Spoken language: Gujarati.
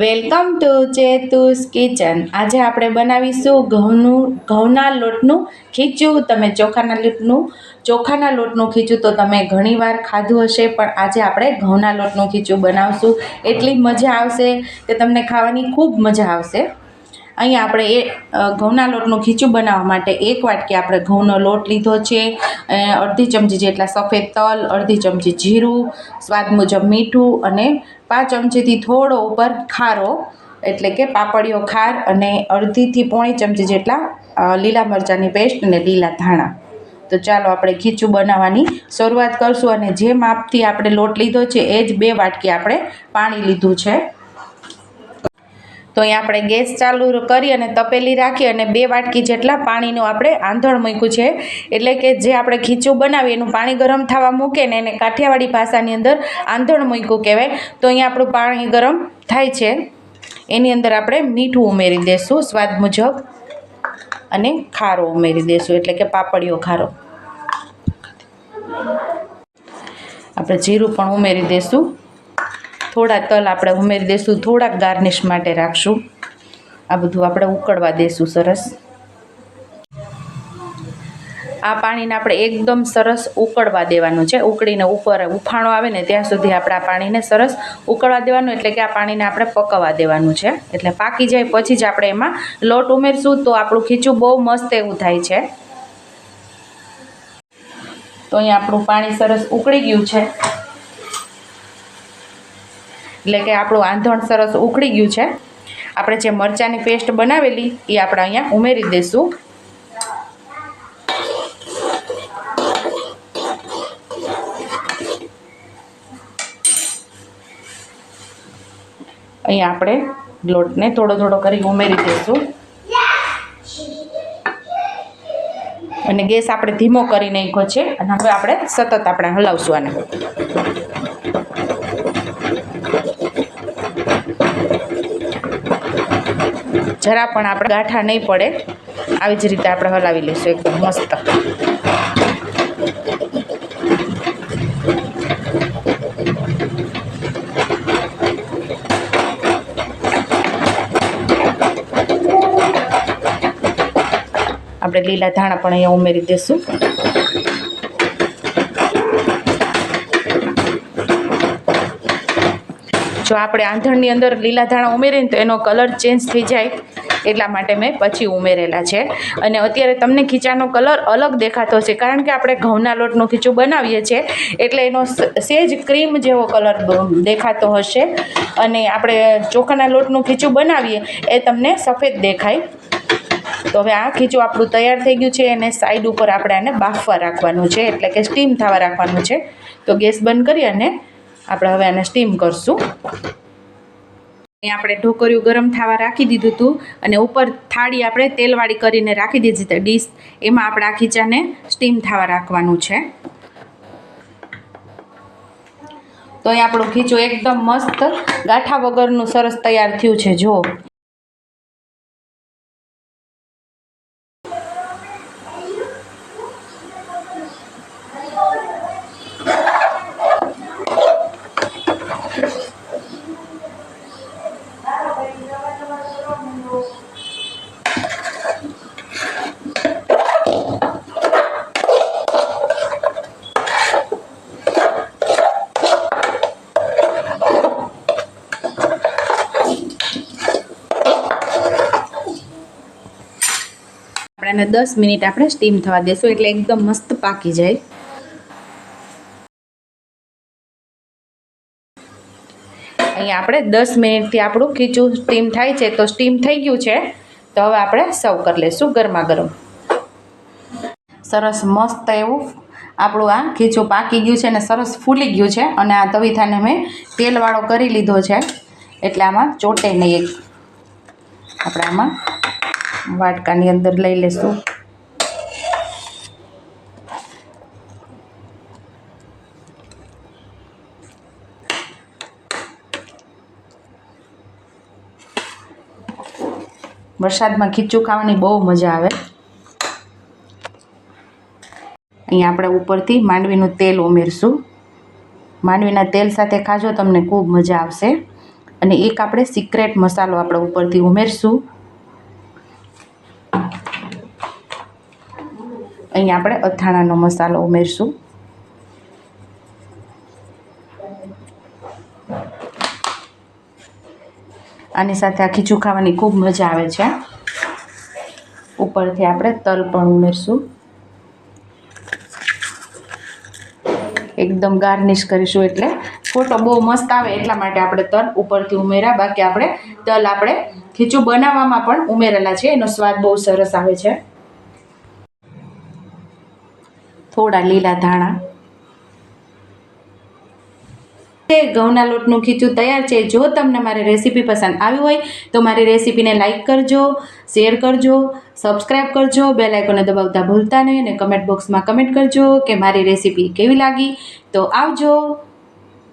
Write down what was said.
વેલકમ ટુ ચેતુસ કિચન આજે આપણે બનાવીશું ઘઉંનું, ઘઉંના લોટનું ખીચું. તમે ચોખાના લોટનું ચોખાના લોટનું ખીચું તો તમે ઘણીવાર ખાધું હશે, પણ આજે આપણે ઘઉંના લોટનું ખીચું બનાવશું. એટલી મજા આવશે કે તમને ખાવાની ખૂબ મજા આવશે. અહીંયા આપણે એ ઘઉંના લોટનું ખીચું બનાવવા માટે એક વાટકી આપણે ઘઉંનો લોટ લીધો છે. અડધી ચમચી જેટલા સફેદ તલ, અડધી ચમચી જીરું, સ્વાદ મુજબ મીઠું અને પાંચ ચમચીથી થોડો ઉપર ખારો, એટલે કે પાપડીઓ ખાર અને અડધીથી પોણી ચમચી જેટલા લીલા મરચાંની પેસ્ટ અને લીલા ધાણા. તો ચાલો આપણે ખીચું બનાવવાની શરૂઆત કરશું અને જે માપથી આપણે લોટ લીધો છે એ જ બે વાટકી આપણે પાણી લીધું છે. તો અહીંયા આપણે ગેસ ચાલુ કરી અને તપેલી રાખી અને બે વાટકી જેટલા પાણીનું આપણે આંધણ મૂક્યું છે. એટલે કે જે આપણે ખીચું બનાવીએ એનું પાણી ગરમ થવા મૂકે ને એને કાઠિયાવાડી ભાષાની અંદર આંધણ મૂક્યું કહેવાય. તો અહીંયા આપણું પાણી ગરમ થાય છે. એની અંદર આપણે મીઠું ઉમેરી દઈશું સ્વાદ મુજબ, અને ખારો ઉમેરી દઈશું એટલે કે પાપડીઓ ખારો. આપણે જીરું પણ ઉમેરી દઈશું થોડા તલ આપણે ઉમેરી દઈશું થોડાક ગાર્નિશ માટે રાખશું. આ બધું આપણે ઉકળવા દઈશું સરસ. આ પાણીને આપણે એકદમ સરસ ઉકળવા દેવાનું છે. ઉકળીને ઉપર ઉફાણો આવે ને ત્યાં સુધી આપણે આ પાણીને સરસ ઉકળવા દેવાનું, એટલે કે આ પાણીને આપણે પકવવા દેવાનું છે. એટલે પાકી જાય પછી જ આપણે એમાં લોટ ઉમેરશું તો આપણું ખીચું બહુ મસ્ત એવું થાય છે. તો અહીંયા આપણું પાણી સરસ ઉકળી ગયું છે. એટલે કે આપણું આંધણ સરસ ઉકળી ગયું છે. આપણે જે મરચાંની પેસ્ટ બનાવેલી, એ આપણે અહીંયા ઉમેરી દઈશું. અહીંયા આપણે લોટને થોડો થોડો કરી ઉમેરી દઈશું. અને ગેસ આપણે ધીમો કરી નાખ્યો છે. અને હવે આપણે સતત આપણે હલાવશું આને. જરા પણ આપણે ગાંઠા નહીં પડે. આવી જ રીતે આપણે હલાવી લઈશું એકદમ મસ્ત. આપણે લીલા ધાણા પણ અહીંયા ઉમેરી દઈશું જો આપણે આંધણની અંદર લીલા ધાણા ઉમેરીએ તો એનો કલર ચેન્જ થઈ જાય એટલા માટે મેં પછી ઉમેરેલા છે. અને અત્યારે તમને ખીચાનો કલર અલગ દેખાતો છે કારણ કે આપણે ઘઉંના લોટનું ખીચું બનાવીએ છીએ, એટલે એનો સેજ ક્રીમ જેવો કલર દેખાતો હશે. અને આપણે ચોખાના લોટનું ખીચું બનાવીએ, એ તમને સફેદ દેખાય. તો હવે આ ખીચું આપણું તૈયાર થઈ ગયું છે અને સાઈડ ઉપર આપણે આને બાફવા રાખવાનું છે, એટલે કે સ્ટીમ થવા રાખવાનું છે. તો ગેસ બંધ કરી અને આપણે હવે આને સ્ટીમ કરશું. અહીંયા આપણે ઢોકરિયું ગરમ થવા રાખી દીધું હતું અને ઉપર થાળી આપણે તેલવાળી કરીને રાખી દીધી હતી ડીશ એમાં આપણે આ ખીચાને સ્ટીમ થવા રાખવાનું છે. તો અહીંયા આપણું ખીચું એકદમ મસ્ત ગાંઠા વગરનું સરસ તૈયાર થયું છે જો એને દસ મિનિટ આપણે સ્ટીમ થવા દેશું એટલે એકદમ મસ્ત પાકી જાય. અહીંયા આપણે દસ મિનિટથી આપણું ખીચું સ્ટીમ થાય છે તો સ્ટીમ થઈ ગયું છે. તો હવે આપણે સર્વ કરી લઈશું ગરમા ગરમ. સરસ મસ્ત એવું આપણું આ ખીચું પાકી ગયું છે અને સરસ ફૂલી ગયું છે અને આ તવીથાને મેં તેલવાળો કરી લીધો છે. એટલે આમાં ચોટે નહીં આપણે આમાં વાટકાની અંદર લઈ લેશું. વરસાદમાં ખીચું ખાવાની બહુ મજા આવે. અહીંયા આપણે ઉપરથી માંડવીનું તેલ ઉમેરશું. માંડવીના તેલ સાથે ખાજો, તમને ખૂબ મજા આવશે. અને એક આપણે સિક્રેટ મસાલો આપણે ઉપરથી ઉમેરશું. અહીં આપણે અથાણાનો મસાલો ઉમેરશું. આની સાથે આ ખીચું ખાવાની ખૂબ મજા આવે છે. ઉપરથી આપણે તલ પણ ઉમેરશું. એકદમ ગાર્નિશ કરીશું એટલે ફોટો બહુ મસ્ત આવે એટલા માટે આપણે તલ ઉપરથી ઉમેર્યા. બાકી આપણે તલ આપણે ખીચું બનાવવામાં પણ ઉમેરેલા છે. એનો સ્વાદ બહુ સરસ આવે છે. થોડા લીલા ધાણા. તે ઘઉંના લોટનું ખીચું તૈયાર છે. જો તમને મારી રેસીપી પસંદ આવી હોય, તો મારી રેસીપીને લાઇક કરજો, શેર કરજો સબસ્ક્રાઈબ કરજો બે લાઇકોને દબાવતા ભૂલતા નહીં અને કમેન્ટ બોક્સમાં કમેન્ટ કરજો કે મારી રેસીપી કેવી લાગી. તો આવજો.